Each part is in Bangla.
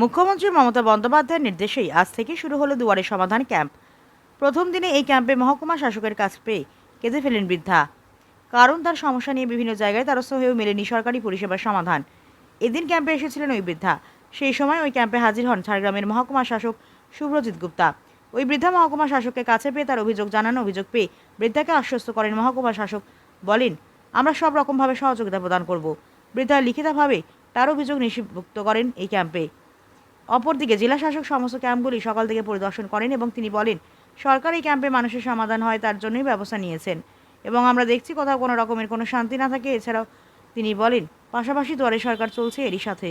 মুখ্যমন্ত্রী মমতা বন্দ্যোপাধ্যায়ের নির্দেশেই আজ থেকে শুরু হলো দুয়ারে সমাধান ক্যাম্প। প্রথম দিনে এই ক্যাম্পে মহকুমা শাসকের কাছ পেয়ে কেঁদে ফেলেন বৃদ্ধা। কারণ তার সমস্যা নিয়ে বিভিন্ন জায়গায় দ্বারস্থ হয়েও মেলেনি সরকারি পরিষেবার সমাধান। এদিন ক্যাম্পে এসেছিলেন ওই বৃদ্ধা। সেই সময় ওই ক্যাম্পে হাজির হন ঝাড়গ্রামের মহকুমা শাসক শুভ্রজিৎ গুপ্তা। ওই বৃদ্ধা মহকুমা শাসককে কাছে পেয়ে তার অভিযোগ জানান অভিযোগ পেয়ে বৃদ্ধাকে আশ্বস্ত করেন মহকুমা শাসক। বলেন, আমরা সব রকমভাবে সহযোগিতা প্রদান করব। বৃদ্ধা লিখিতভাবে তার অভিযোগ নিষিভুক্ত করেন এই ক্যাম্পে। অপরদিকে জেলা শাসক সমস্ত ক্যাম্পগুলি সকাল থেকে পরিদর্শন করেন এবং তিনি বলেন, সরকার ক্যাম্পে মানুষের সমাধান হয়, তার জন্যই ব্যবস্থা নিয়েছেন। এবং আমরা দেখছি কোথাও কোনো রকমের কোনো শান্তি না থাকে, এছাড়াও তিনি বলেন, পাশাপাশি দুয়ারে সরকার চলছে এরই সাথে।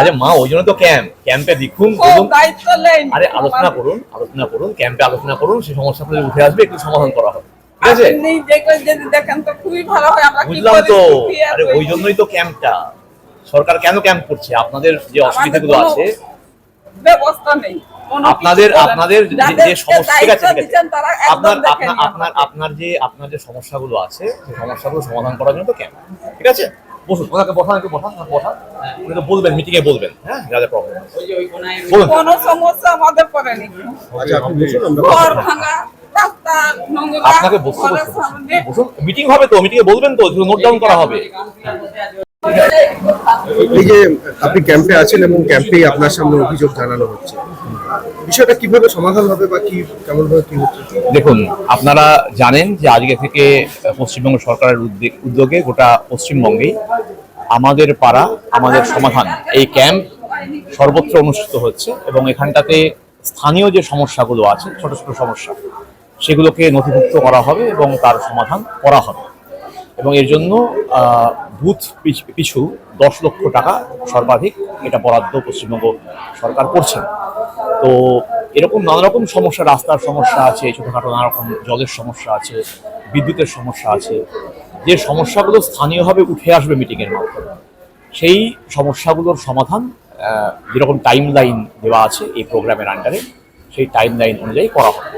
আরে মা ওই জন্য তো ক্যাম্প ক্যাম্পে দেখুন আরে আলোচনা করুন আলোচনা করুন ক্যাম্পে আলোচনা করুন সেই সমস্যাগুলো উঠে আসবে একটু সমাধান করা হবে। বুঝলাম তো। আরে ওই জন্যই তো ক্যাম্পটা সরকার কেন ক্যাম্প করছে? আপনাদের যে অসুবিধাগুলো আছে। ব্যবস্থা নেই। আপনাদের আপনাদের যে- সমস্যা ঠিক আছে আপনার আপনার আপনার যে আপনার যে সমস্যাগুলো আছে সেই সমস্যাগুলো সমাধান করার জন্য তো ক্যাম্প ঠিক আছে? বসুন ওনাকে বসান একটু বসান বসান উনি তো বলবেন মিটিং এ বলবেন হ্যাঁ যা যা প্রবলেম বলুন। কোনো সমস্যা আমাদের পড়েনি আচ্ছা আপনি বসুন আমরা ঘর ভাঙা আপনাকে বসতে বসুন মিটিং হবে তো মিটিং এ বলবেন তো নোট ডাউন করা হবে। এই যে আপনি ক্যাম্পে আছেন এবং ক্যাম্পেই আপনার সামনে অভিযোগ জানানো হচ্ছে। বিষয়টা কীভাবে সমাধান হবে বা কি কেমন ভাবে কি হচ্ছে? দেখুন, আপনারা জানেন যে আজকে থেকে পশ্চিমবঙ্গ সরকারের উদ্যোগ- গোটা পশ্চিমবঙ্গেই আমাদের পাড়া, আমাদের সমাধান, এই ক্যাম্প সর্বত্র অনুষ্ঠিত হচ্ছে এবং এখানটাতে স্থানীয় যে সমস্যাগুলো আছে, ছোট ছোট সমস্যা, সেগুলোকে নথিভুক্ত করা হবে এবং তার সমাধান করা হবে। এবং এর জন্য বুথ পিছু দশ লক্ষ টাকা সর্বাধিক এটা বরাদ্দ পশ্চিমবঙ্গ সরকার করছেন। তো এরকম নানা রকম সমস্যা রাস্তার সমস্যা আছে ছোটোখাটো নানা রকম জলের সমস্যা আছে বিদ্যুতের সমস্যা আছে। যে সমস্যাগুলো স্থানীয়ভাবে উঠে আসবে মিটিংয়ের মাধ্যমে সেই সমস্যাগুলোর সমাধান যেরকম টাইম লাইন দেওয়া আছে এই প্রোগ্রামের আন্ডারে সেই টাইম লাইন অনুযায়ী করা হবে।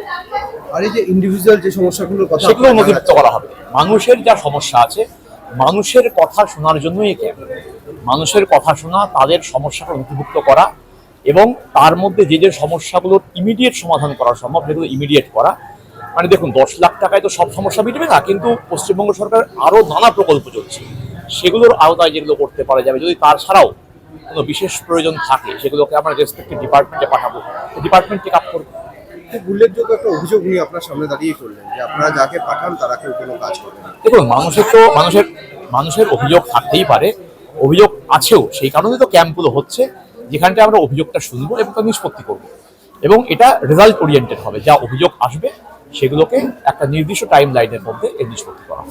আর এই যে ইন্ডিভিজুয়াল যে সমস্যাগুলোর কথা সেগুলো নথিভুক্ত করা হবে। মানুষের যা সমস্যা আছে মানুষের কথা শোনার জন্যই এই ক্যাম্প মানুষের কথা শোনা তাদের সমস্যাটা নথিভুক্ত করা এবং তার মধ্যে যে যে সমস্যাগুলোর ইমিডিয়েট সমাধান করা সম্ভব সেগুলো ইমিডিয়েট করা। মানে দেখুন দশ লাখ টাকায় তো সব সমস্যা মিটবে না কিন্তু পশ্চিমবঙ্গ সরকার আরও নানা প্রকল্প চলছে। সেগুলোর আওতায় যেগুলো করতে পারা যাবে যদি তার ছাড়াও কোনো বিশেষ প্রয়োজন থাকে সেগুলোকে আমরা রেসপেক্টিভ ডিপার্টমেন্টে পাঠাবো। ডিপার্টমেন্ট টেক আপ করবে। খুব উল্লেখযোগ্য একটা অভিযোগ উনি আপনার সামনে দাঁড়িয়ে করলেন যে আপনারা যাকে পাঠান তারা কেউ কোনো কাজ করবে দেখুন মানুষের তো মানুষের মানুষের অভিযোগ থাকতেই পারে, অভিযোগ আছেও, সেই কারণে তো ক্যাম্পগুলো হচ্ছে যেখানটা আমরা অভিযোগটা শুনব এবং তা নিষ্পত্তি করব। এবং এটা রেজাল্ট ওরিয়েন্টেড হবে, যা অভিযোগ আসবে, সেগুলোকে একটা নির্দিষ্ট টাইম লাইনের মধ্যে এর নিষ্পত্তি করা